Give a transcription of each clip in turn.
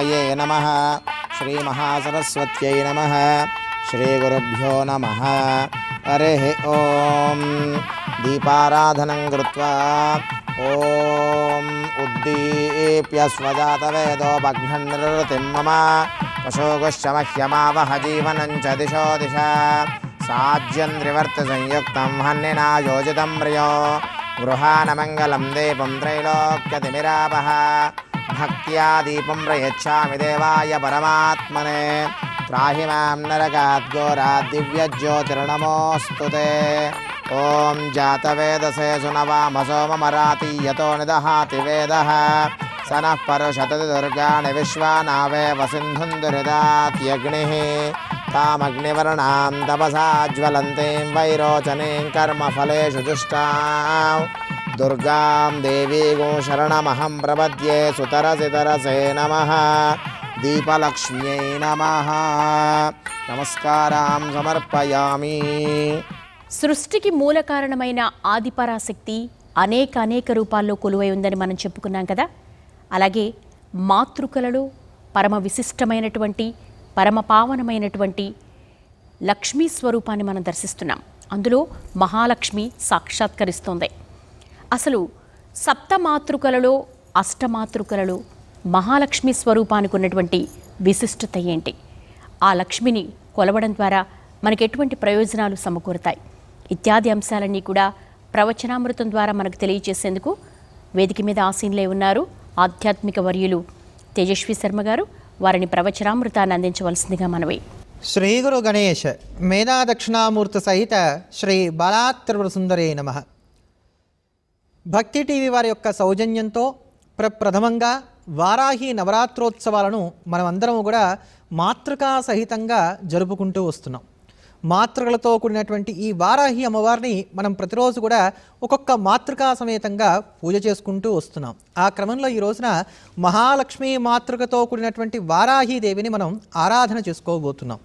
శ్రీమహాగణాధిపతయే నమ శ్రీమహాసరస్వత్యై నమ శ్రీగురుభ్యో నమ హరి ఓం దీపారాధనం కృత్వా ఓం ఉద్దీప్య స్వజాతవేదో స్వజాతవేదోపఘ్ననిర్వృతిం మమ పశోగుశ్చ మహ్యమావహ జీవనం చ దిశో దిశ సాజ్యం త్రివర్త సంయుక్తం హన్నినా యోజితం ప్రియో గృహానమంగళం దీపం త్రైలోక్యతిమిరాపహ भक्त्या दीपं प्रयच्छामि देवाय परमात्मने। त्राहि माँ नरकात् घोरात् दिव्यज्योतिर्नमोऽस्तु ते। ॐ जातवेदसे सुनवामसो ममराति यतो निदहाति वेदः। स नः परुषतति दुर्गाणि विश्वानावेव सिन्धुं दुरिदात्यग्निः तामग्निवर्णां तपसा ज्वलन्तीं वैरोचनीं कर्मफलेषु जुष्टाम्। దుర్గాం దేవీగో శరణమహం ప్రపద్యే సుతరసితరసే నమ దీపలక్ష్మ్యై నమ నమస్కారం సమర్పయామి సృష్టికి మూల కారణమైన ఆదిపరాశక్తి అనేక అనేక రూపాల్లో కొలువై ఉందని మనం చెప్పుకున్నాం కదా? అలాగే మాతృకలలో పరమ విశిష్టమైనటువంటి పరమ పావనమైనటువంటి లక్ష్మీ స్వరూపాన్ని మనం దర్శిస్తున్నాం. అందులో మహాలక్ష్మి సాక్షాత్కరిస్తోంది. అసలు సప్తమాతృకలలో అష్టమాతృకలలో మహాలక్ష్మి స్వరూపానికి ఉన్నటువంటి విశిష్టత ఏంటి? ఆ లక్ష్మిని కొలవడం ద్వారా మనకి ఎటువంటి ప్రయోజనాలు సమకూరుతాయి? ఇత్యాది అంశాలన్నీ కూడా ప్రవచనామృతం ద్వారా మనకు తెలియజేసేందుకు వేదిక మీద ఆసీనులై ఉన్నారు ఆధ్యాత్మిక వర్యులు తేజస్వి శర్మ గారు. వారిని ప్రవచనామృతాన్ని అందించవలసిందిగా మనవి. శ్రీ గురు గణేష్ మేధా దక్షిణామూర్తి సహిత శ్రీ బాలాత్రిపుర సుందరే నమ. భక్తి టీవీ వారి యొక్క సౌజన్యంతో ప్రప్రథమంగా వారాహి నవరాత్రోత్సవాలను మనమందరం కూడా మాతృకా సహితంగా జరుపుకుంటూ వస్తున్నాం. మాతృకలతో కూడినటువంటి ఈ వారాహి అమ్మవారిని మనం ప్రతిరోజు కూడా ఒక్కొక్క మాతృకా సమేతంగా పూజ చేసుకుంటూ వస్తున్నాం. ఆ క్రమంలో ఈ రోజున మహాలక్ష్మి మాతృకతో కూడినటువంటి వారాహి దేవిని మనం ఆరాధన చేసుకోబోతున్నాం.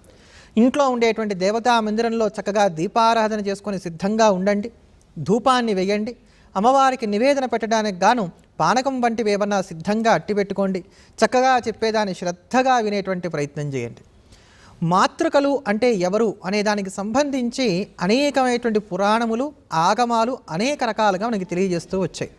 ఇంట్లో ఉండేటువంటి దేవతా మందిరంలో చక్కగా దీపారాధన చేసుకొని సిద్ధంగా ఉండండి. ధూపాన్ని వేయండి. అమ్మవారికి నివేదన పెట్టడానికి గాను పానకం వంటివి ఏమన్నా సిద్ధంగా అట్టిపెట్టుకోండి చక్కగా చెప్పేదాన్ని శ్రద్ధగా వినేటువంటి ప్రయత్నం చేయండి. మాతృకలు అంటే ఎవరు అనే దానికి సంబంధించి అనేకమైనటువంటి పురాణములు ఆగమాలు అనేక రకాలుగా మనకి తెలియజేస్తూ వచ్చాయి.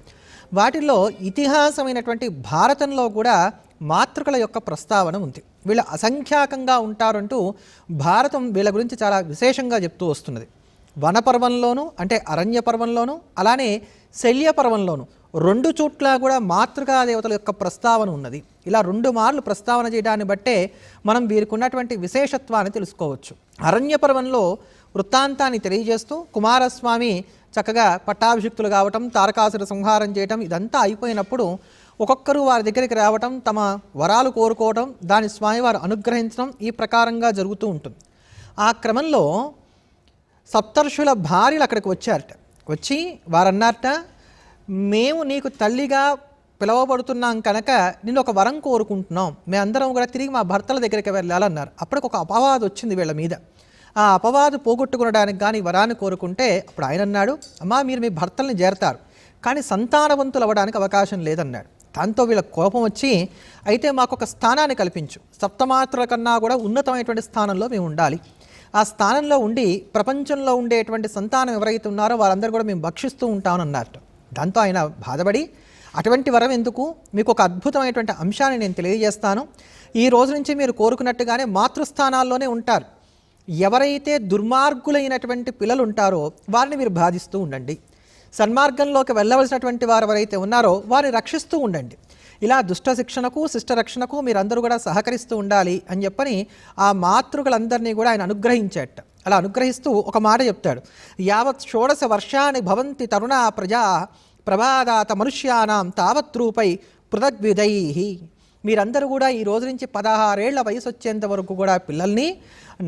వాటిల్లో ఇతిహాసమైనటువంటి భారతంలో కూడా మాతృకల యొక్క ప్రస్తావన ఉంది. వీళ్ళు అసంఖ్యాకంగా ఉంటారంటూ భారతం వీళ్ళ గురించి చాలా విశేషంగా చెప్తూ వస్తున్నది. వనపర్వంలోనూ అంటే అరణ్య పర్వంలోనూ అలానే శల్య పర్వంలోను రెండు చోట్ల కూడా మాతృకా దేవతల యొక్క ప్రస్తావన ఉన్నది. ఇలా రెండు మార్లు ప్రస్తావన చేయడాన్ని బట్టే మనం వీరికున్నటువంటి విశేషత్వాన్ని తెలుసుకోవచ్చు. అరణ్య పర్వంలో వృత్తాంతాన్ని తెలియజేస్తూ కుమారస్వామి చక్కగా పట్టాభిషిక్తులు కావటం తారకాసుర సంహారం చేయటం ఇదంతా అయిపోయినప్పుడు ఒక్కొక్కరు వారి దగ్గరికి రావటం తమ వరాలు కోరుకోవటం దాని స్వామివారు అనుగ్రహించడం ఈ ప్రకారంగా జరుగుతూ ఉంటుంది. ఆ క్రమంలో సప్తర్షుల భార్యలు అక్కడికి వచ్చారట. వచ్చి వారు మేము నీకు తల్లిగా పిలవబడుతున్నాం కనుక నేను ఒక వరం కోరుకుంటున్నాం. మేమందరం కూడా తిరిగి మా భర్తల దగ్గరికి వెళ్ళాలన్నారు. అప్పటికి ఒక అపవాదు వచ్చింది వీళ్ళ మీద. ఆ అపవాదు పోగొట్టుకునడానికి కానీ వరాన్ని కోరుకుంటే అప్పుడు ఆయన అన్నాడు అమ్మా మీరు మీ భర్తల్ని చేరతారు కానీ సంతానవంతులు అవ్వడానికి అవకాశం లేదన్నాడు. దాంతో వీళ్ళ కోపం వచ్చి అయితే మాకు ఒక స్థానాన్ని కల్పించు. సప్తమాత్రుల కన్నా కూడా ఉన్నతమైనటువంటి స్థానంలో మేము ఉండాలి ఆ స్థానంలో ఉండి ప్రపంచంలో ఉండేటువంటి సంతానం ఎవరైతే ఉన్నారో వారందరూ కూడా మేము భక్షిస్తూ ఉంటామన్నారు దాంతో ఆయన బాధపడి అటువంటి వరం ఎందుకు? మీకు ఒక అద్భుతమైనటువంటి అంశాన్ని నేను తెలియజేస్తాను. ఈ రోజు నుంచి మీరు కోరుకున్నట్టుగానే మాతృస్థానాల్లోనే ఉంటారు. ఎవరైతే దుర్మార్గులైనటువంటి పిల్లలు ఉంటారో వారిని మీరు బాధిస్తూ ఉండండి. సన్మార్గంలోకి వెళ్ళవలసినటువంటి వారు ఎవరైతే ఉన్నారో వారిని రక్షిస్తూ ఉండండి. ఇలా దుష్ట శిక్షణకు శిష్ట రక్షణకు మీరందరూ కూడా సహకరిస్తూ ఉండాలి అని చెప్పని ఆ మాతృకులందరినీ కూడా ఆయన అనుగ్రహించేట అలా అనుగ్రహిస్తూ ఒక మాట చెప్తాడు. యావత్ షోడశ వర్షాన్ని భవంతి తరుణ ప్రజా ప్రభాదాత మనుష్యానాం తావత్ రూపై పృథగ్విధై. మీరందరూ కూడా ఈ రోజు నుంచి పదహారేళ్ళ వయసు వచ్చేంత వరకు కూడా పిల్లల్ని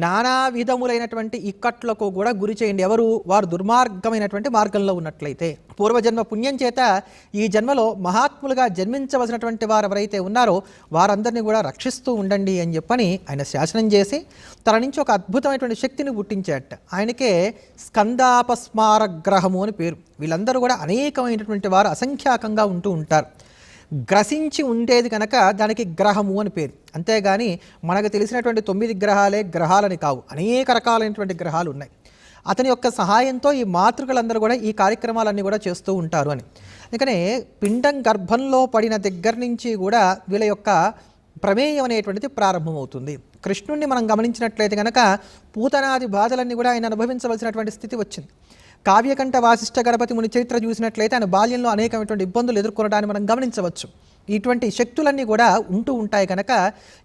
నానా విధములైనటువంటి ఇక్కట్లకు కూడా గురి చేయండి. ఎవరు? వారు దుర్మార్గమైనటువంటి మార్గంలో ఉన్నట్లయితే. పూర్వజన్మ పుణ్యం చేత ఈ జన్మలో మహాత్ములుగా జన్మించవలసినటువంటి వారు ఎవరైతే ఉన్నారో వారందరినీ కూడా రక్షిస్తూ ఉండండి అని చెప్పని ఆయన శాసనం చేసి తన నుంచి ఒక అద్భుతమైనటువంటి శక్తిని పుట్టించాట ఆయనకే స్కందాపస్మార గ్రహము అని పేరు. వీళ్ళందరూ కూడా అనేకమైనటువంటి వారు అసంఖ్యాకంగా ఉంటూ ఉంటారు. గ్రసించి ఉండేది కనుక దానికి గ్రహము అని పేరు. అంతేగాని మనకు తెలిసినటువంటి తొమ్మిది గ్రహాలే గ్రహాలని కావు. అనేక రకాలైనటువంటి గ్రహాలు ఉన్నాయి. అతని యొక్క సహాయంతో ఈ మాతృకలందరూ కూడా ఈ కార్యక్రమాలన్నీ కూడా చేస్తూ ఉంటారు అని. అందుకనే పిండం గర్భంలో పడిన దగ్గర నుంచి కూడా వీళ్ళ యొక్క ప్రమేయం అనేటువంటిది ప్రారంభమవుతుంది. కృష్ణుణ్ణి మనం గమనించినట్లయితే కనుక పూతనాది బాధలన్నీ కూడా ఆయన అనుభవించవలసినటువంటి స్థితి వచ్చింది. కావ్యకంఠ వాసిష్ఠ గణపతి ముని చరిత్ర చూసినట్లయితే ఆయన బాల్యంలో అనేకమైనటువంటి ఇబ్బందులు ఎదుర్కొనడాన్ని మనం గమనించవచ్చు. ఇటువంటి శక్తులన్నీ కూడా ఉంటూ ఉంటాయి కనుక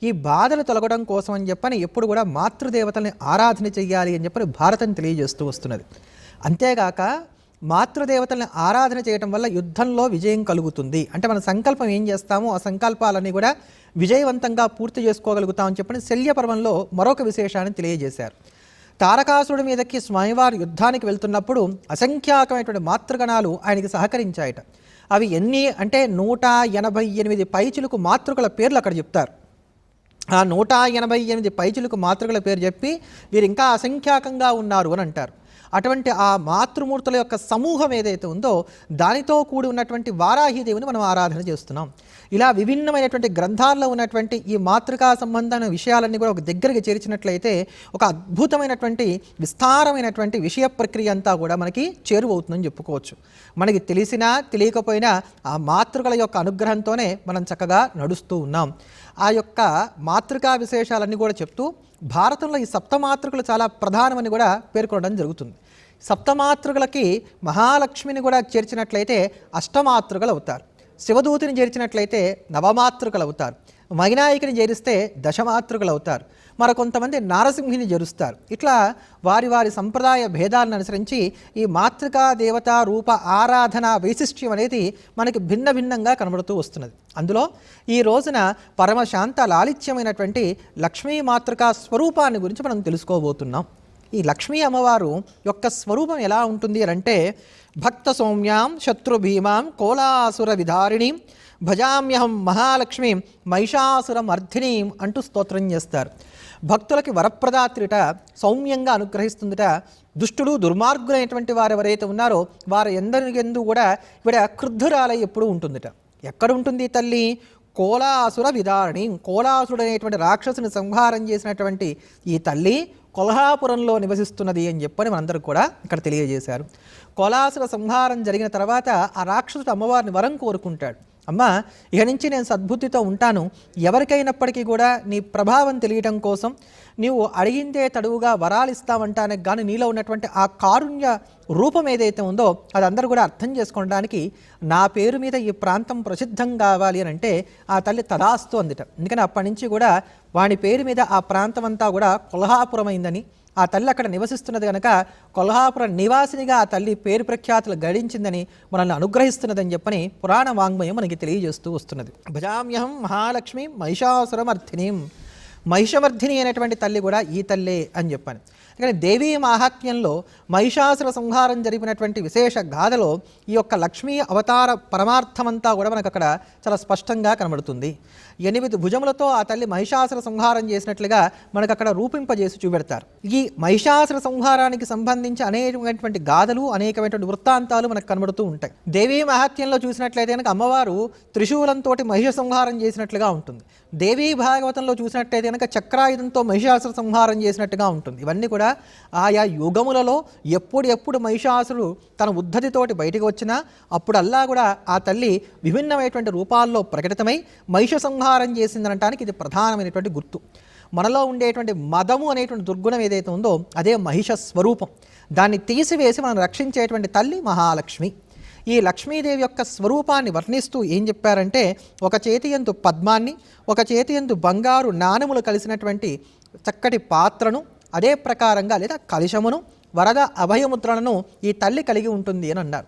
ఈ బాధలు తొలగడం కోసం అని చెప్పని ఎప్పుడు కూడా మాతృదేవతల్ని ఆరాధన చెయ్యాలి అని చెప్పని భారతం తెలియజేస్తూ వస్తున్నది. అంతేగాక మాతృదేవతల్ని ఆరాధన చేయటం వల్ల యుద్ధంలో విజయం కలుగుతుంది. అంటే మన సంకల్పం ఏం చేస్తామో ఆ సంకల్పాలన్నీ కూడా విజయవంతంగా పూర్తి చేసుకోగలుగుతామని చెప్పని శల్యపర్వంలో మరొక విశేషాన్ని తెలియజేశారు. తారకాసురుడి మీదకి స్వామివారు యుద్ధానికి వెళ్తున్నప్పుడు అసంఖ్యాకమైనటువంటి మాతృగణాలు ఆయనకి సహకరించాయట. అవి ఎన్ని అంటే నూట ఎనభై ఎనిమిది పైచులకు మాతృకల పేర్లు అక్కడ చెప్తారు. ఆ నూట ఎనభై ఎనిమిది పైచులకు మాతృకల పేరు చెప్పి వీరు ఇంకా అసంఖ్యాకంగా ఉన్నారు అని అంటారు. అటువంటి ఆ మాతృమూర్తుల యొక్క సమూహం ఏదైతే ఉందో దానితో కూడి ఉన్నటువంటి వారాహిదేవిని మనం ఆరాధన చేస్తున్నాం. ఇలా విభిన్నమైనటువంటి గ్రంథాల్లో ఉన్నటువంటి ఈ మాతృకా సంబంధమైన విషయాలన్నీ కూడా ఒక దగ్గరికి చేర్చినట్లయితే ఒక అద్భుతమైనటువంటి విస్తారమైనటువంటి విషయ ప్రక్రియ అంతా కూడా మనకి చేరువవుతుందని చెప్పుకోవచ్చు. మనకి తెలిసినా తెలియకపోయినా ఆ మాతృకల యొక్క అనుగ్రహంతోనే మనం చక్కగా నడుస్తూ ఉన్నాం. ఆ యొక్క మాతృకా విశేషాలన్నీ కూడా చెప్తూ భారతంలో ఈ సప్తమాతృకలు చాలా ప్రధానమని కూడా పేర్కొనడం జరుగుతుంది. సప్తమాతృకలకి మహాలక్ష్మిని కూడా చేర్చినట్లయితే అష్టమాతృకలు అవుతారు. శివదూతిని చేర్చినట్లయితే నవమాతృకలు అవుతారు. మైనాయికిని చేరిస్తే దశమాతృకలు అవుతారు. మరి కొంతమంది నారసింహిని జరుస్తారు ఇట్లా వారి వారి సంప్రదాయ భేదాలను అనుసరించి ఈ మాతృకా దేవతా రూప ఆరాధన వైశిష్ట్యం అనేది మనకి భిన్న భిన్నంగా కనబడుతూ వస్తున్నది. అందులో ఈ రోజున పరమశాంత లాలిత్యమైనటువంటి లక్ష్మీ మాతృకా స్వరూపాన్ని గురించి మనం తెలుసుకోబోతున్నాం. ఈ లక్ష్మీ అమ్మవారు యొక్క స్వరూపం ఎలా ఉంటుంది అని అంటే భక్త సౌమ్యాం శత్రుభీమాం కోలాసుర విధారిణీం భజామ్యహం మహాలక్ష్మీం మహిషాసురం మర్ధినీం అంటూ స్తోత్రం చేస్తారు. భక్తులకి వరప్రదాత్రిట సౌమ్యంగా అనుగ్రహిస్తుందిట. దుష్టులు దుర్మార్గులైనటువంటి వారు ఎవరైతే ఉన్నారో వారు ఎందరి ఎందు కూడా ఇవిడ క్రుద్ధురాలై ఎప్పుడు ఉంటుందిట. ఎక్కడ ఉంటుంది తల్లి? కోలాసుర విదారణి కోలాసుడు అనేటువంటి రాక్షసుని సంహారం చేసినటువంటి ఈ తల్లి కొల్హాపురంలో నివసిస్తున్నది అని చెప్పని మనందరూ కూడా ఇక్కడ తెలియజేశారు. కొలాసుల సంహారం జరిగిన తర్వాత ఆ రాక్షసుడు అమ్మవారిని వరం కోరుకుంటాడు. అమ్మ ఇక నుంచి నేను సద్బుద్ధితో ఉంటాను. ఎవరికైనప్పటికీ కూడా నీ ప్రభావం తెలియటం కోసం నీవు అడిగిందే తడువుగా వరాలు ఇస్తామంటానికి కానీ నీలో ఉన్నటువంటి ఆ కారుణ్య రూపం ఏదైతే ఉందో అది అందరూ కూడా అర్థం చేసుకోవడానికి నా పేరు మీద ఈ ప్రాంతం ప్రసిద్ధం కావాలి అని అంటే ఆ తల్లి తదాస్తు అందిట. ఎందుకని అప్పటి నుంచి కూడా వాని పేరు మీద ఆ ప్రాంతం అంతా కూడా కొల్హాపురమైందని ఆ తల్లి అక్కడ నివసిస్తున్నది కనుక కొల్హాపుర నివాసినిగా ఆ తల్లి పేరు ప్రఖ్యాతులు గడించిందని మనల్ని అనుగ్రహిస్తున్నదని చెప్పని పురాణ వాంగ్మయం మనకి తెలియజేస్తూ వస్తున్నది. భజామ్యహం మహాలక్ష్మి మహిషాసురమర్థినీం. మహిషవర్ధిని అనేటువంటి తల్లి కూడా ఈ తల్లే అని చెప్పాను. కానీ దేవీ మాహాత్మ్యంలో మహిషాసుర సంహారం జరిపినటువంటి విశేష గాథలో ఈ యొక్క లక్ష్మీ అవతార పరమార్థమంతా కూడా మనకు అక్కడ చాలా స్పష్టంగా కనబడుతుంది. ఎనిమిది భుజములతో ఆ తల్లి మహిషాసుర సంహారం చేసినట్లుగా మనకు అక్కడ రూపింపజేసి చూపెడతారు. ఈ మహిషాసుర సంహారానికి సంబంధించి అనేకమైనటువంటి గాథలు అనేకమైనటువంటి వృత్తాంతాలు మనకు కనబడుతూ ఉంటాయి. దేవీ మహాత్మ్యంలో చూసినట్లయితే కనుక అమ్మవారు త్రిశూలంతో మహిష సంహారం చేసినట్లుగా ఉంటుంది. దేవీ భాగవతంలో చూసినట్లయితే కనుక చక్రాయుధంతో మహిషాసుర సంహారం చేసినట్టుగా ఉంటుంది. ఇవన్నీ కూడా ఆయా యుగములలో ఎప్పుడు ఎప్పుడు మహిషాసురుడు తన ఉద్ధతితోటి బయటకు వచ్చినా అప్పుడల్లా కూడా ఆ తల్లి విభిన్నమైనటువంటి రూపాల్లో ప్రకటితమై మహిష సంహారం చేసిందనటానికి ఇది ప్రధానమైనటువంటి గుర్తు. మనలో ఉండేటువంటి మదము అనేటువంటి దుర్గుణం ఏదైతే ఉందో అదే మహిష స్వరూపం. దాన్ని తీసివేసి మనం రక్షించేటువంటి తల్లి మహాలక్ష్మి. ఈ లక్ష్మీదేవి యొక్క స్వరూపాన్ని వర్ణిస్తూ ఏం చెప్పారంటే ఒక చేతి ఎందు పద్మాన్ని ఒక చేతి ఎందు బంగారు నాణములు కలిసినటువంటి చక్కటి పాత్రను అదే ప్రకారంగా లేదా కలుషమును వరద అభయముద్రలను ఈ తల్లి కలిగి ఉంటుంది అని అన్నారు.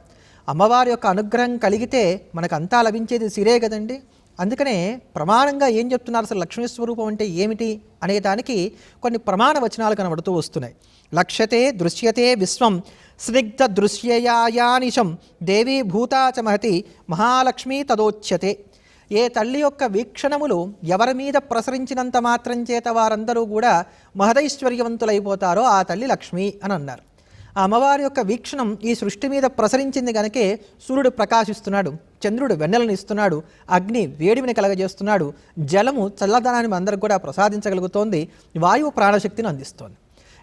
అమ్మవారి యొక్క అనుగ్రహం కలిగితే మనకు అంతా లభించేది సిరే కదండి. అందుకనే ప్రమాణంగా ఏం చెప్తున్నారు? అసలు లక్ష్మీ స్వరూపం అంటే ఏమిటి? అనే దానికి కొన్ని ప్రమాణ వచనాలు కనబడుతూ వస్తున్నాయి. లక్ష్యతే దృశ్యతే విశ్వం స్నిగ్ధ దృశ్యయాయానిశం దేవీ భూతాచ మహతి మహాలక్ష్మి తదోచ్యతే. ఏ తల్లి యొక్క వీక్షణములు ఎవరి మీద ప్రసరించినంత మాత్రం చేత వారందరూ కూడా మహదైశ్వర్యవంతులైపోతారో ఆ తల్లి లక్ష్మి అని అన్నారు. ఆ అమ్మవారి యొక్క వీక్షణం ఈ సృష్టి మీద ప్రసరించింది కనుకే సూర్యుడు ప్రకాశిస్తున్నాడు చంద్రుడు వెన్నెలను ఇస్తున్నాడు అగ్ని వేడిమిని కలగజేస్తున్నాడు జలము చల్లదనాన్ని అందరికి కూడా ప్రసాదించగలుగుతోంది వాయువు ప్రాణశక్తిని అందిస్తోంది.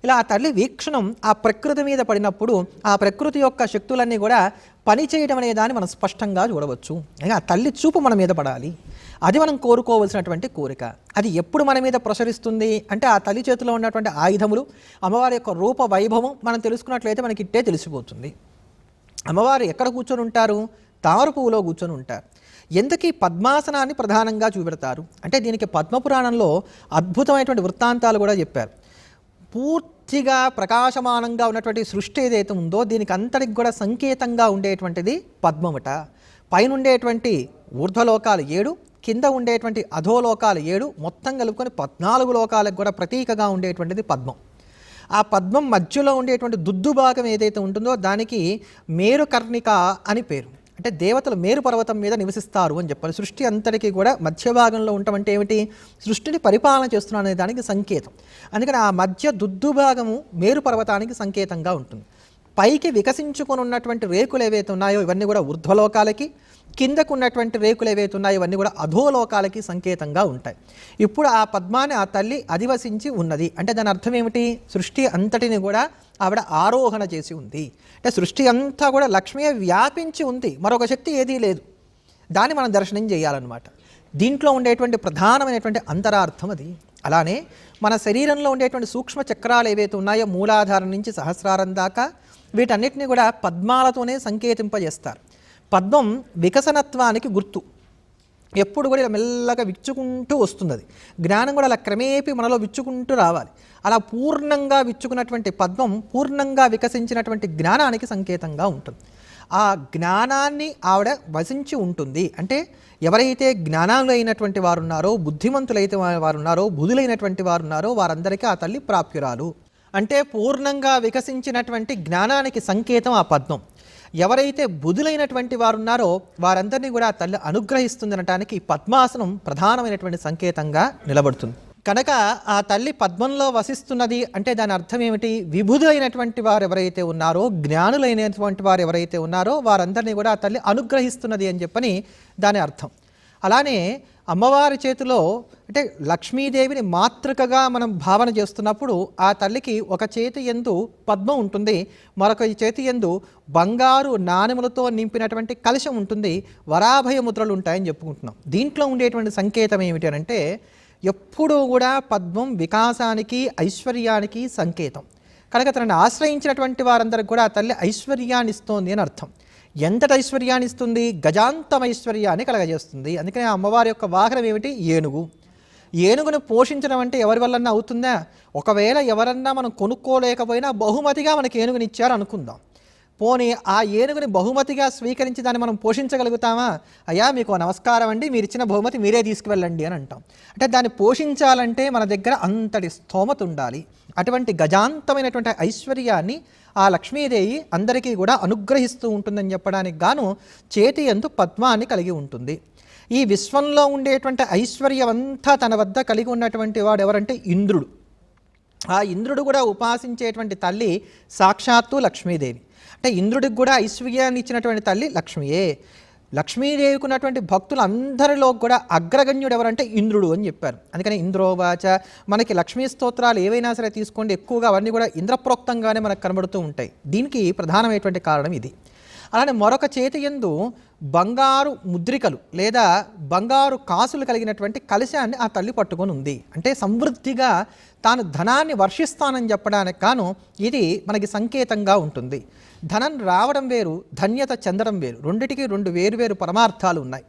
ఇలా ఆ తల్లి వీక్షణం ఆ ప్రకృతి మీద పడినప్పుడు ఆ ప్రకృతి యొక్క శక్తులన్నీ కూడా పనిచేయడం అనే దాన్ని మనం స్పష్టంగా చూడవచ్చు. ఆ తల్లి చూపు మన మీద పడాలి. అది మనం కోరుకోవలసినటువంటి కోరిక. అది ఎప్పుడు మన మీద ప్రసరిస్తుంది అంటే ఆ తల్లి చేతిలో ఉన్నటువంటి ఆయుధములు అమ్మవారి యొక్క రూప వైభవం మనం తెలుసుకున్నట్లయితే మనకి ఇట్టే తెలిసిపోతుంది. అమ్మవారు ఎక్కడ కూర్చొని ఉంటారు? తామర పువ్వులో కూర్చొని ఉంటారు. ఎందుకు ఈ పద్మాసనాన్ని ప్రధానంగా చూపెడతారు? అంటే దీనికి పద్మపురాణంలో అద్భుతమైనటువంటి వృత్తాంతాలు కూడా చెప్పారు. పూర్తిగా ప్రకాశమానంగా ఉన్నటువంటి సృష్టి ఏదైతే ఉందో దీనికి అంతటికి కూడా సంకేతంగా ఉండేటువంటిది పద్మముట. పైన ఉండేటువంటి ఊర్ధ్వలోకాలు ఏడు కింద ఉండేటువంటి అధోలోకాలు ఏడు మొత్తం కలుపుకొని పద్నాలుగు లోకాలకు కూడా ప్రతీకగా ఉండేటువంటిది పద్మం. ఆ పద్మం మధ్యలో ఉండేటువంటి దుద్దు భాగం ఏదైతే ఉంటుందో దానికి మేరుకర్ణిక అని పేరు. అంటే దేవతలు మేరు పర్వతం మీద నివసిస్తారు అని చెప్పాలి. సృష్టి అంతటికీ కూడా మధ్య భాగంలో ఉండటం అంటే ఏమిటి? సృష్టిని పరిపాలన చేస్తున్నాను అనే దానికి సంకేతం. అందుకని ఆ మధ్య దుద్దు భాగము మేరు పర్వతానికి సంకేతంగా ఉంటుంది. పైకి వికసించుకొని ఉన్నటువంటి రేకులు ఏవైతే ఉన్నాయో ఇవన్నీ కూడా ఊర్ధ్వలోకాలకి కిందకు ఉన్నటువంటి రేకులు ఏవైతే ఉన్నాయో ఇవన్నీ కూడా అధోలోకాలకి సంకేతంగా ఉంటాయి. ఇప్పుడు ఆ పద్మాన్ని ఆ తల్లి అధివసించి ఉన్నది. అంటే దాని అర్థం ఏమిటి? సృష్టి అంతటిని కూడా ఆవిడ ఆరోహణ చేసి ఉంది. అంటే సృష్టి అంతా కూడా లక్ష్మియే వ్యాపించి ఉంది. మరొక శక్తి ఏదీ లేదు. దాన్ని మనం దర్శనం చేయాలన్నమాట. దీంట్లో ఉండేటువంటి ప్రధానమైనటువంటి అంతరార్థం అది. అలానే మన శరీరంలో ఉండేటువంటి సూక్ష్మ చక్రాలు ఏవైతే ఉన్నాయో మూలాధారం నుంచి సహస్రారం దాకా వీటన్నిటిని కూడా పద్మాలతోనే సంకేతింపజేస్తారు. పద్మం వికసనత్వానికి గుర్తు. ఎప్పుడు కూడా ఇలా మెల్లగా విచ్చుకుంటూ వస్తుంది అది జ్ఞానం కూడా అలా క్రమేపీ మనలో విచ్చుకుంటూ రావాలి. అలా పూర్ణంగా విచ్చుకున్నటువంటి పద్మం పూర్ణంగా వికసించినటువంటి జ్ఞానానికి సంకేతంగా ఉంటుంది. ఆ జ్ఞానాన్ని ఆవిడ వసించి ఉంటుంది. అంటే ఎవరైతే జ్ఞానాలైనటువంటి వారు ఉన్నారో బుద్ధిమంతులైతే వారు ఉన్నారో బుధులైనటువంటి వారు ఉన్నారో వారందరికీ ఆ తల్లి ప్రాప్యురాలు. అంటే పూర్ణంగా వికసించినటువంటి జ్ఞానానికి సంకేతం ఆ పద్మం. ఎవరైతే బుధులైనటువంటి వారు ఉన్నారో వారందరినీ కూడా తల్లి అనుగ్రహిస్తుందనటానికి పద్మాసనం ప్రధానమైనటువంటి సంకేతంగా నిలబడుతుంది. కనుక ఆ తల్లి పద్మంలో వసిస్తున్నది అంటే దాని అర్థం ఏమిటి? విభుదైనటువంటి వారు ఎవరైతే ఉన్నారో జ్ఞానులైనటువంటి వారు ఎవరైతే ఉన్నారో వారందరినీ కూడా ఆ తల్లి అనుగ్రహిస్తున్నది అని చెప్పని దాని అర్థం. అలానే అమ్మవారి చేతిలో అంటే లక్ష్మీదేవిని మాతృకగా మనం భావన చేస్తున్నప్పుడు ఆ తల్లికి ఒక చేతి ఎందు పద్మం ఉంటుంది మరొక చేతి ఎందు బంగారు నాణెములతో నింపినటువంటి కలశం ఉంటుంది వరాభయ ముద్రలు ఉంటాయని చెప్పుకుంటున్నాం. దీంట్లో ఉండేటువంటి సంకేతం ఏమిటి అంటే ఎప్పుడూ కూడా పద్మం వికాసానికి ఐశ్వర్యానికి సంకేతం. కనుక తనని ఆశ్రయించినటువంటి వారందరికి కూడా ఆ తల్లి ఐశ్వర్యాన్ని ఇస్తోంది అని అర్థం. ఎంతటి ఐశ్వర్యాన్ని ఇస్తుంది గజాంతం ఐశ్వర్యాన్ని కలగజేస్తుంది. అందుకని ఆ అమ్మవారి యొక్క వాహనం ఏమిటి? ఏనుగు. ఏనుగును పోషించడం అంటే ఎవరి వల్లన్నా అవుతుందా? ఒకవేళ ఎవరన్నా మనం కొనుక్కోలేకపోయినా బహుమతిగా మనకి ఏనుగుని ఇచ్చారు అనుకుందాం. పోనీ ఆ ఏనుగుని బహుమతిగా స్వీకరించి దాన్ని మనం పోషించగలుగుతామా? అయ్యా మీకు నమస్కారం అండి మీరు ఇచ్చిన బహుమతి మీరే తీసుకువెళ్ళండి అని అంటాం. అంటే దాన్ని పోషించాలంటే మన దగ్గర అంతటి స్తోమత ఉండాలి. అటువంటి గజాంతమైనటువంటి ఐశ్వర్యాన్ని ఆ లక్ష్మీదేవి అందరికీ కూడా అనుగ్రహిస్తూ ఉంటుందని చెప్పడానికి గాను చేతి ఎందు పద్మాన్ని కలిగి ఉంటుంది. ఈ విశ్వంలో ఉండేటువంటి ఐశ్వర్యమంతా తన వద్ద కలిగి ఉన్నటువంటి వాడు ఎవరంటే ఇంద్రుడు. ఆ ఇంద్రుడు కూడా ఉపాసించేటువంటి తల్లి సాక్షాత్తు లక్ష్మీదేవి. అంటే ఇంద్రుడికి కూడా ఐశ్వర్యాన్ని ఇచ్చినటువంటి తల్లి లక్ష్మియే. లక్ష్మీదేవికి ఉన్నటువంటి భక్తులు అందరిలో కూడా అగ్రగణ్యుడు ఎవరంటే ఇంద్రుడు అని చెప్పారు. అందుకని ఇంద్రోవాచ మనకి లక్ష్మీ స్తోత్రాలు ఏవైనా సరే తీసుకోండి ఎక్కువగా అవన్నీ కూడా ఇంద్రప్రోక్తంగానే మనకు కనబడుతూ ఉంటాయి. దీనికి ప్రధానమైనటువంటి కారణం ఇది. అలానే మరొక చేతి ఎందు బంగారు ముద్రికలు లేదా బంగారు కాసులు కలిగినటువంటి కలశాన్ని ఆ తల్లి పట్టుకొని ఉంది. అంటే సమృద్ధిగా తాను ధనాన్ని వర్షిస్తానని చెప్పడానికి కాను ఇది మనకి సంకేతంగా ఉంటుంది. ధనం రావడం వేరు ధన్యత చెందడం వేరు. రెండిటికి రెండు వేరువేరు పరమార్థాలు ఉన్నాయి.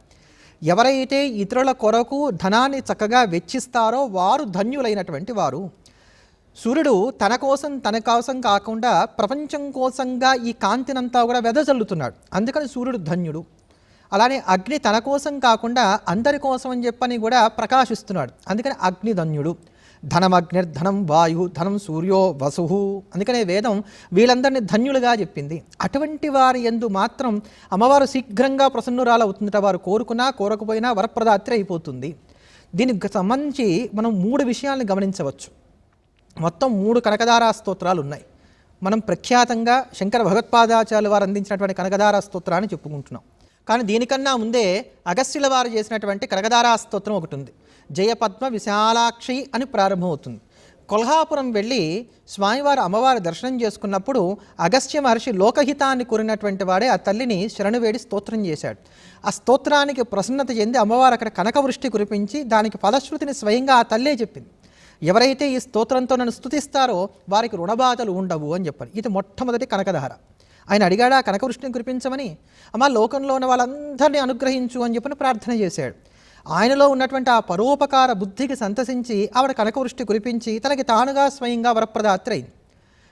ఎవరైతే ఇతరుల కొరకు ధనాన్ని చక్కగా వెచ్చిస్తారో వారు ధన్యులైనటువంటి వారు. సూర్యుడు తన కోసం తన కోసం కాకుండా ప్రపంచం కోసంగా ఈ కాంతినంతా కూడా వెదజల్లుతున్నాడు. అందుకని సూర్యుడు ధన్యుడు. అలానే అగ్ని తన కోసం కాకుండా అందరి కోసం అని చెప్పని కూడా ప్రకాశిస్తున్నాడు. అందుకని అగ్నిధన్యుడు. ధనమగ్నిర్ ధనం వాయు ధనం సూర్యో వసు అందుకనే వేదం వీళ్ళందరినీ ధన్యులుగా చెప్పింది. అటువంటి వారి ఎందు మాత్రం అమ్మవారు శీఘ్రంగా ప్రసన్నురాలవుతుందట. వారు కోరుకున్నా కోరకపోయినా వరప్రదాత్రి అయిపోతుంది. దీనికి సంబంధించి మనం మూడు విషయాలను గమనించవచ్చు. మొత్తం మూడు కనకదారా స్తోత్రాలు ఉన్నాయి మనం ప్రఖ్యాతంగా శంకర భగవత్పాదాచార్యులు వారు అందించినటువంటి కనకదార స్తోత్రాన్ని చెప్పుకుంటున్నాం. కానీ దీనికన్నా ముందే అగస్త్యుల వారు చేసినటువంటి కనకదారా స్తోత్రం ఒకటి ఉంది. జయపద్మ విశాలాక్షి అని ప్రారంభమవుతుంది. కొల్హాపురం వెళ్ళి స్వామివారు అమ్మవారి దర్శనం చేసుకున్నప్పుడు అగస్త్య మహర్షి లోకహితాన్ని కోరినటువంటి వాడే ఆ తల్లిని శరణు వేడి స్తోత్రం చేశాడు. ఆ స్తోత్రానికి ప్రసన్నత చెంది అమ్మవారు అక్కడ కనకవృష్టి కురిపించి దానికి ఫలశ్రుతిని స్వయంగా ఆ తల్లే చెప్పింది. ఎవరైతే ఈ స్తోత్రంతో నన్ను స్థుతిస్తారో వారికి రుణబాధలు ఉండవు అని చెప్పారు. ఇది మొట్టమొదటి కనకధార. ఆయన అడిగాడా కనకవృష్టిని కురిపించమని? అమ్మ లోకంలో ఉన్న వాళ్ళందరినీ అనుగ్రహించు అని చెప్పిన ప్రార్థన చేశాడు. ఆయనలో ఉన్నటువంటి ఆ పరోపకార బుద్ధికి సంతసించి ఆవిడ కనకవృష్టి కురిపించి తనకి తానుగా స్వయంగా వరప్రదాత్రి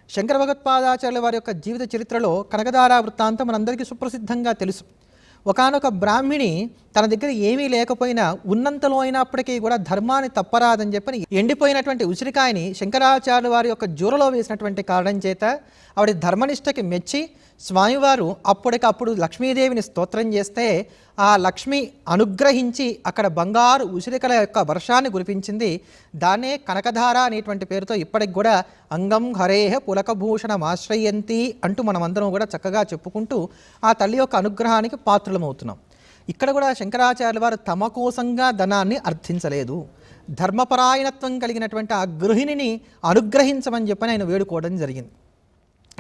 శంకర భగవత్పాదాచార్యుల వారి యొక్క జీవిత చరిత్రలో కనకదారా వృత్తాంతం మనందరికీ సుప్రసిద్ధంగా తెలుసు. ఒకానొక బ్రాహ్మిణి తన దగ్గర ఏమీ లేకపోయినా ఉన్నంతలో అయినప్పటికీ కూడా ధర్మాన్ని తప్పరాదని చెప్పని ఎండిపోయినటువంటి ఉసిరికాయని శంకరాచార్యుల వారి యొక్క జూరలో వేసినటువంటి కారణం చేత ఆవిడ ధర్మనిష్టకి మెచ్చి స్వామివారు అప్పటికప్పుడు లక్ష్మీదేవిని స్తోత్రం చేస్తే ఆ లక్ష్మి అనుగ్రహించి అక్కడ బంగారు ఉసిరికల యొక్క వర్షాన్ని కురిపించింది. దాన్నే కనకధార అనేటువంటి పేరుతో ఇప్పటికి కూడా అంగం హరేహ పులకభూషణం ఆశ్రయంతి అంటూ మనమందరం కూడా చక్కగా చెప్పుకుంటూ ఆ తల్లి యొక్క అనుగ్రహానికి పాత్రులమవుతున్నాం. ఇక్కడ కూడా శంకరాచార్యుల వారు తమ కోసంగా ధనాన్ని అర్థించలేదు. ధర్మపరాయణత్వం కలిగినటువంటి ఆ గృహిణిని అనుగ్రహించమని చెప్పని ఆయన వేడుకోవడం జరిగింది.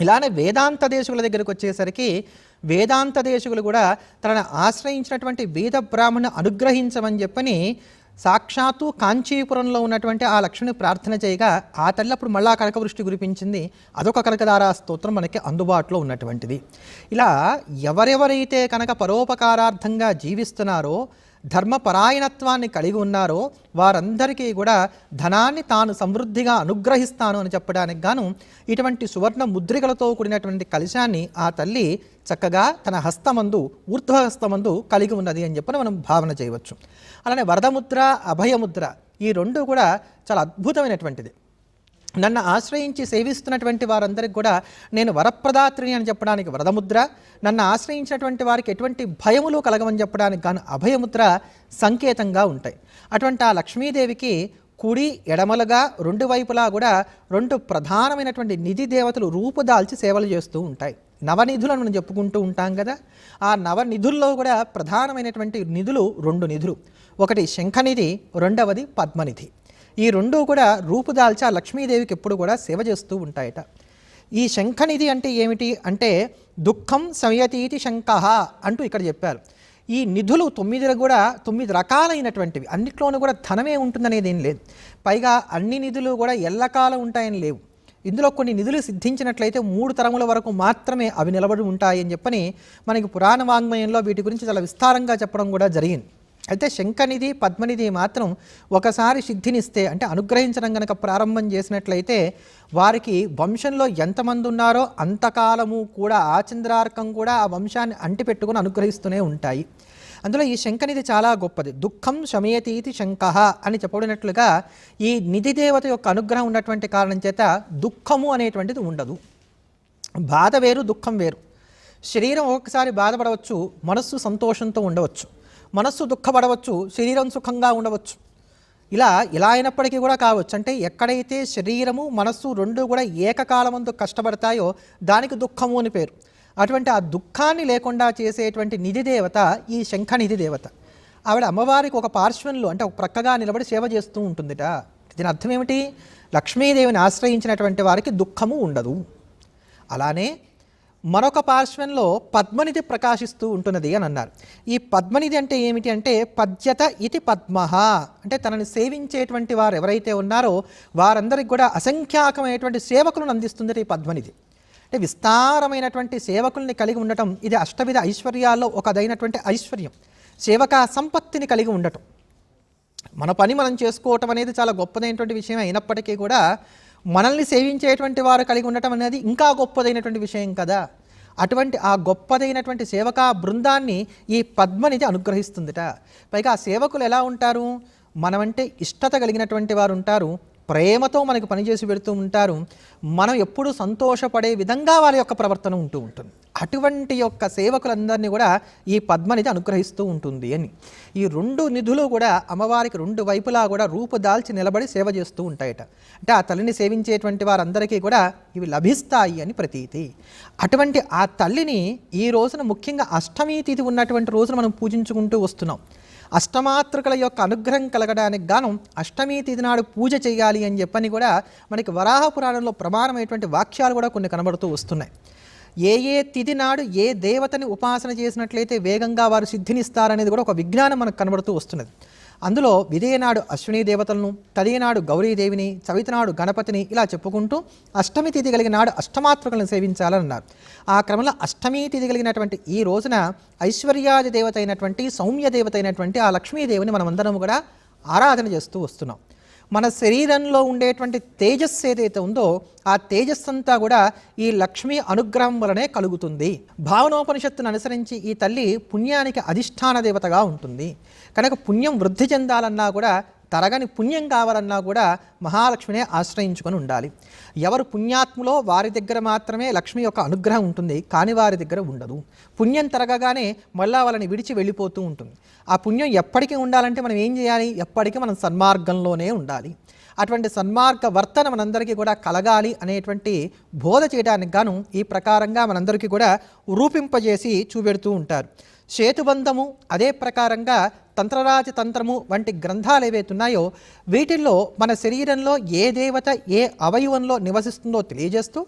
ఇలానే వేదాంత దేశకుల దగ్గరకు వచ్చేసరికి వేదాంత దేశకులు కూడా తనను ఆశ్రయించినటువంటి వేద బ్రాహ్మణ అనుగ్రహించమని చెప్పని సాక్షాత్తు కాంచీపురంలో ఉన్నటువంటి ఆ లక్ష్మిని ప్రార్థన చేయగా ఆ తల్లి అప్పుడు మళ్ళా కనకవృష్టి కురిపించింది. అదొక కనకదారా స్తోత్రం మనకి అందుబాటులో ఉన్నటువంటిది. ఇలా ఎవరెవరైతే కనుక పరోపకారార్థంగా జీవిస్తున్నారో ధర్మపరాయణత్వాన్ని కలిగి ఉన్నారో వారందరికీ కూడా ధనాన్ని తాను సమృద్ధిగా అనుగ్రహిస్తాను అని చెప్పడానికి గాను ఇటువంటి సువర్ణ ముద్రికలతో కూడినటువంటి కలశాన్ని ఆ తల్లి చక్కగా తన హస్తమందు ఊర్ధ్వహస్తమందు కలిగి ఉన్నది అని చెప్పని మనం భావన చేయవచ్చు. అలానే వరదముద్ర అభయముద్ర ఈ రెండు కూడా చాలా అద్భుతమైనటువంటిది. నన్ను ఆశ్రయించి సేవిస్తున్నటువంటి వారందరికీ కూడా నేను వరప్రదాత్రిని అని చెప్పడానికి వరదముద్ర నన్ను ఆశ్రయించినటువంటి వారికి ఎటువంటి భయములు కలగమని చెప్పడానికి గాను అభయముద్ర సంకేతంగా ఉంటాయి. అటువంటి ఆ లక్ష్మీదేవికి కుడి ఎడమలుగా రెండు వైపులా కూడా రెండు ప్రధానమైనటువంటి నిధి దేవతలు రూపుదాల్చి సేవలు చేస్తూ ఉంటాయి. నవనిధులను మనం చెప్పుకుంటూ ఉంటాం కదా ఆ నవనిధుల్లో కూడా ప్రధానమైనటువంటి నిధులు రెండు నిధులు. ఒకటి శంఖనిధి రెండవది పద్మనిధి. ఈ రెండూ కూడా రూపుదాల్చి ఆ లక్ష్మీదేవికి ఎప్పుడు కూడా సేవ చేస్తూ ఉంటాయట. ఈ శంఖనిధి అంటే ఏమిటి? అంటే దుఃఖం సంయతీతి శంఖ అంటూ ఇక్కడ చెప్పారు. ఈ నిధులు తొమ్మిది కూడా తొమ్మిది రకాలైనటువంటివి. అన్నిట్లోనూ కూడా ధనమే ఉంటుందనేది ఏం లేదు. పైగా అన్ని నిధులు కూడా ఎల్లకాలం ఉంటాయని లేవు. ఇందులో కొన్ని నిధులు సిద్ధించినట్లయితే మూడు తరముల వరకు మాత్రమే అవి నిలబడి ఉంటాయని చెప్పని మనకి పురాణ వాంగ్మయంలో వీటి గురించి చాలా విస్తారంగా చెప్పడం కూడా జరిగింది. అయితే శంఖనిధి పద్మనిధి మాత్రం ఒకసారి సిద్ధినిస్తే అంటే అనుగ్రహించడం కనుక ప్రారంభం చేసినట్లయితే వారికి వంశంలో ఎంతమంది ఉన్నారో అంతకాలము కూడా ఆచంద్రార్కం కూడా ఆ వంశాన్ని అంటిపెట్టుకుని అనుగ్రహిస్తూనే ఉంటాయి. అందులో ఈ శంఖనిధి చాలా గొప్పది. దుఃఖం శమయతీతి శంఖ అని చెప్పబడినట్లుగా ఈ నిధి దేవత యొక్క అనుగ్రహం ఉన్నటువంటి కారణం చేత దుఃఖము అనేటువంటిది ఉండదు. బాధ వేరు దుఃఖం వేరు. శరీరం ఒక్కొక్కసారి బాధపడవచ్చు మనస్సు సంతోషంతో ఉండవచ్చు. మనస్సు దుఃఖపడవచ్చు శరీరం సుఖంగా ఉండవచ్చు. ఇలా ఇలా అయినప్పటికీ కూడా కావచ్చు. అంటే ఎక్కడైతే శరీరము మనస్సు రెండు కూడా ఏకకాలమందు కష్టపడతాయో దానికి దుఃఖము అని పేరు. అటువంటి ఆ దుఃఖాన్ని లేకుండా చేసేటువంటి నిధి దేవత ఈ శంఖ నిధి దేవత. ఆవిడ అమ్మవారికి ఒక పార్శ్వంలో అంటే ఒక ప్రక్కగా నిలబడి సేవ చేస్తూ ఉంటుందిట. దీని అర్థం ఏమిటి? లక్ష్మీదేవిని ఆశ్రయించినటువంటి వారికి దుఃఖము ఉండదు. అలానే మరొక పార్శ్వంలో పద్మనిధి ప్రకాశిస్తూ ఉంటున్నది అని అన్నారు. ఈ పద్మనిధి అంటే ఏమిటి అంటే పద్యత ఇది పద్మ. అంటే తనని సేవించేటువంటి వారు ఎవరైతే ఉన్నారో వారందరికి కూడా అసంఖ్యాకమైనటువంటి సేవకులను అందిస్తుంది ఈ పద్మనిధి. అంటే విస్తారమైనటువంటి సేవకుల్ని కలిగి ఉండటం ఇది అష్టవిధ ఐశ్వర్యాల్లో ఒకదైనటువంటి ఐశ్వర్యం. సేవక సంపత్తిని కలిగి ఉండటం. మన పని మనం చేసుకోవటం అనేది చాలా గొప్పదైనటువంటి విషయం అయినప్పటికీ కూడా మనల్ని సేవించేటువంటి వారు కలిగి ఉండటం అనేది ఇంకా గొప్పదైనటువంటి విషయం కదా. అటువంటి ఆ గొప్పదైనటువంటి సేవకా బృందాన్ని ఈ పద్మనిధి అనుగ్రహిస్తుందిట. పైగా ఆ సేవకులు ఎలా ఉంటారు? మనమంటే ఇష్టత కలిగినటువంటి వారు ఉంటారు. ప్రేమతో మనకు పనిచేసి పెడుతూ ఉంటారు మనం ఎప్పుడు సంతోషపడే విధంగా వాళ్ళ యొక్క ప్రవర్తన ఉంటూ ఉంటుంది. అటువంటి యొక్క సేవకులందరినీ కూడా ఈ పద్మనిధి అనుగ్రహిస్తూ ఉంటుంది అని. ఈ రెండు నిధులు కూడా అమ్మవారికి రెండు వైపులా కూడా రూపుదాల్చి నిలబడి సేవ చేస్తూ ఉంటాయట. అంటే ఆ తల్లిని సేవించేటువంటి వారందరికీ కూడా ఇవి లభిస్తాయి అని ప్రతీతి. అటువంటి ఆ తల్లిని ఈ రోజున ముఖ్యంగా అష్టమి తిథి ఉన్నటువంటి రోజున మనం పూజించుకుంటూ వస్తున్నాం. అష్టమాతృకల యొక్క అనుగ్రహం కలగడానికి గాను అష్టమి తిథి నాడు పూజ చేయాలి అని చెప్పని కూడా మనకి వరాహ పురాణంలో ప్రమాణమైనటువంటి వాక్యాలు కూడా కొన్ని కనబడుతూ వస్తున్నాయి. ఏ ఏ తిథి నాడు ఏ దేవతని ఉపాసన చేసినట్లయితే వేగంగా వారు సిద్ధినిస్తారనేది కూడా ఒక విజ్ఞానం మనకు కనబడుతూ వస్తున్నది. అందులో విదయనాడు అశ్విని దేవతలను తదియనాడు గౌరీదేవిని చవితనాడు గణపతిని ఇలా చెప్పుకుంటూ అష్టమి తిథి కలిగిన నాడు అష్టమాతృకలను సేవించాలన్నారు. ఆ క్రమంలో అష్టమి తిథి కలిగినటువంటి ఈ రోజున ఐశ్వర్యాది దేవత అయినటువంటి సౌమ్య దేవత అయినటువంటి ఆ లక్ష్మీదేవిని మనమందరం కూడా ఆరాధన చేస్తూ వస్తున్నాం. మన శరీరంలో ఉండేటువంటి తేజస్సు ఏదైతే ఉందో ఆ తేజస్సు అంతా కూడా ఈ లక్ష్మీ అనుగ్రహం వలనే కలుగుతుంది. భావనోపనిషత్తును అనుసరించి ఈ తల్లి పుణ్యానికి అధిష్టాన దేవతగా ఉంటుంది. కనుక పుణ్యం వృద్ధి చెందాలన్నా కూడా తరగని పుణ్యం కావాలన్నా కూడా మహాలక్ష్మినే ఆశ్రయించుకొని ఉండాలి. ఎవరు పుణ్యాత్ములో వారి దగ్గర మాత్రమే లక్ష్మి యొక్క అనుగ్రహం ఉంటుంది కాని వారి దగ్గర ఉండదు. పుణ్యం తరగగానే మళ్ళా వాళ్ళని విడిచి వెళ్ళిపోతూ ఉంటుంది. ఆ పుణ్యం ఎప్పటికీ ఉండాలంటే మనం ఏం చేయాలి? ఎప్పటికీ మనం సన్మార్గంలోనే ఉండాలి. అటువంటి సన్మార్గ వర్తన మనందరికీ కూడా కలగాలి అనేటువంటి బోధ చేయడానికి గాను ఈ ప్రకారంగా మనందరికీ కూడా రూపింపజేసి చూపెడుతూ ఉంటారు. సేతుబంధము అదే ప్రకారంగా తంత్రరాజ తంత్రము వంటి గ్రంథాలు ఏవైతే ఉన్నాయో వీటిల్లో మన శరీరంలో ఏ దేవత ఏ అవయవంలో నివసిస్తుందో తెలియజేస్తూ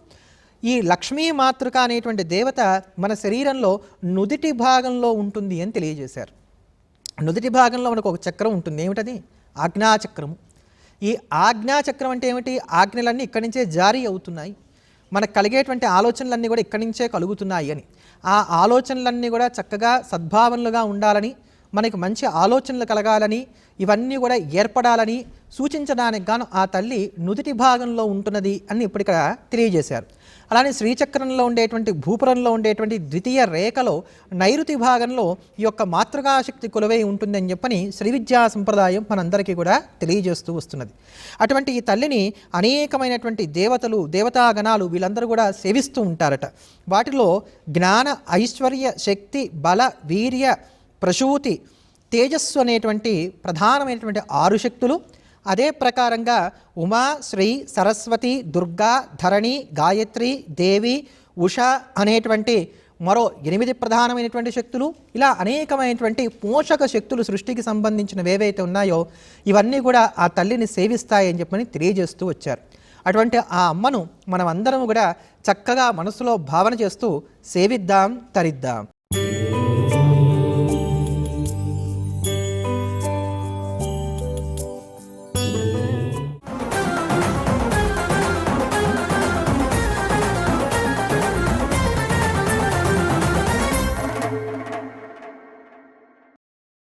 ఈ లక్ష్మీ మాతృక అనేటువంటి దేవత మన శరీరంలో నుదిటి భాగంలో ఉంటుంది అని తెలియజేశారు. నుదిటి భాగంలో మనకు ఒక చక్రం ఉంటుంది. ఏమిటది? ఆజ్ఞాచక్రము. ఈ ఆజ్ఞాచక్రం అంటే ఏమిటి? ఆజ్ఞలన్నీ ఇక్కడి నుంచే జారీ అవుతున్నాయి. మనకు కలిగేటువంటి ఆలోచనలన్నీ కూడా ఇక్కడి నుంచే కలుగుతున్నాయి అని. ఆ ఆలోచనలన్నీ కూడా చక్కగా సద్భావనలుగా ఉండాలని మనకి మంచి ఆలోచనలు కలగాలని ఇవన్నీ కూడా ఏర్పడాలని సూచించడానికి గాను ఆ తల్లి నుదిటి భాగంలో ఉంటున్నది అని ఇప్పుడు ఇక్కడ తెలియజేశారు. అలానే శ్రీచక్రంలో ఉండేటువంటి భూపురంలో ఉండేటువంటి ద్వితీయ రేఖలో నైరుతి భాగంలో ఈ యొక్క మాతృకాశక్తి కొలువై ఉంటుందని చెప్పని శ్రీ విద్యా సంప్రదాయం మనందరికీ కూడా తెలియజేస్తూ వస్తున్నది. అటువంటి ఈ తల్లిని అనేకమైనటువంటి దేవతలు దేవతాగణాలు వీళ్ళందరూ కూడా సేవిస్తూ ఉంటారట. వాటిలో జ్ఞాన ఐశ్వర్య శక్తి బల వీర్య ప్రసూతి తేజస్సు అనేటువంటి ప్రధానమైనటువంటి ఆరు శక్తులు అదే ప్రకారంగా ఉమా శ్రీ సరస్వతి దుర్గా ధరణి గాయత్రి దేవి ఉష అనేటువంటి మరో ఎనిమిది ప్రధానమైనటువంటి శక్తులు ఇలా అనేకమైనటువంటి పోషక శక్తులు సృష్టికి సంబంధించినవి ఏవైతే ఉన్నాయో ఇవన్నీ కూడా ఆ తల్లిని సేవిస్తాయని చెప్పని తెలియజేస్తూ వచ్చారు. అటువంటి ఆ అమ్మను మనమందరం కూడా చక్కగా మనసులో భావన చేస్తూ సేవిద్దాం తరిద్దాం.